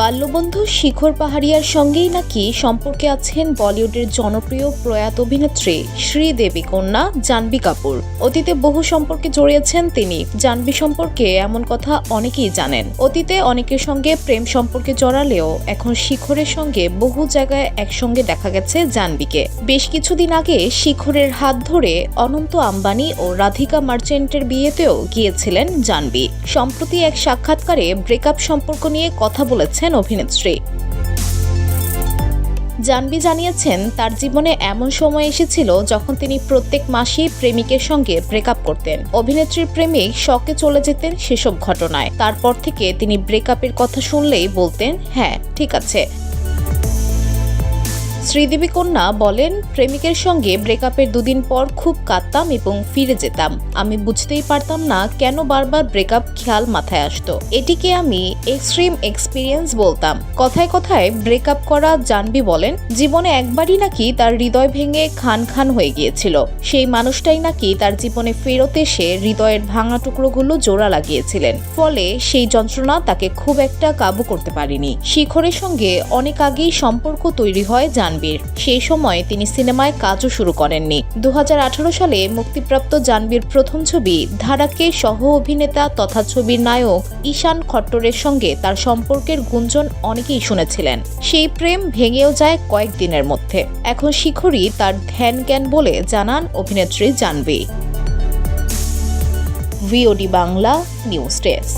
বাল্যবন্ধু শিখর পাহাড়িয়ার সঙ্গেই নাকি সম্পর্কে আছেন বলিউডের জনপ্রিয় প্রয়াত অভিনেত্রী শ্রীদেবী কন্যা জাহ্নবী কাপুর। অতীতে বহু সম্পর্কে জড়িয়েছেন তিনি। জাহ্নবী সম্পর্কে এমন কথা অনেকেই জানেন। অতীতে অনেকের সঙ্গে প্রেম সম্পর্কে জড়ালেও এখন শিখরের সঙ্গে বহু জায়গায় একসঙ্গে দেখা গেছে জাহ্নবীকে। বেশ কিছুদিন আগে শিখরের হাত ধরে অনন্ত আম্বানি ও রাধিকা মার্চেন্টের বিয়েতেও গিয়েছিলেন জাহ্নবী। সম্প্রতি এক সাক্ষাৎকারে ব্রেকআপ সম্পর্ক নিয়ে কথা বলেছেন অভিনেত্রী। জানবি জানিয়েছেন, তার জীবনে এমন সময় এসেছিল যখন তিনি প্রত্যেক মাসেই প্রেমিকের সঙ্গে ব্রেকআপ করতেন। অভিনেত্রীর প্রেমিক শকে চলে যেতেন সেসব ঘটনায়। তারপর থেকে তিনি ব্রেকআপের কথা শুনলেই বলতেন হ্যাঁ ঠিক আছে। শ্রীদেবী কন্যা বলেন, প্রেমিকের সঙ্গে ব্রেকআপের দুদিন পর খুব কাঁদতাম এবং ফিরে যেতাম। আমি বুঝতেই পারতাম না কেন বারবার ব্রেকআপ খেয়াল মাথায় আসতো। এটিকে আমি এক্সট্রিম এক্সপিরিয়েন্স বলতাম। কথায় কথায় ব্রেকআপ করা জানবি বলেন, জীবনে একবারই নাকি তার হৃদয় ভেঙে খান খান হয়ে গিয়েছিল। সেই মানুষটাই নাকি তার জীবনে ফেরত এসে হৃদয়ের ভাঙা টুকরোগুলো জোড়া লাগিয়েছিলেন। ফলে সেই যন্ত্রণা তাকে খুব একটা কাবু করতে পারেনি। শিখরের সঙ্গে অনেক আগেই সম্পর্ক তৈরি হয় জানবীর। সেই সময় তিনি সিনেমায় কাজও শুরু করেননি। দু হাজার আঠারো সালে মুক্তিপ্রাপ্ত জানবীর প্রথম ছবি ধারাকে সহ অভিনেতা তথা ছবির নায়ক ঈশান খট্টরের সঙ্গে তার সম্পর্কের গুঞ্জন অনেকেই শুনেছিলেন। সেই প্রেম ভেঙেও যায় কয়েকদিনের মধ্যে। এখন শিখরই তার ধ্যান জ্ঞান বলে জানান অভিনেত্রী Janhvi. VOD Bangla news desk.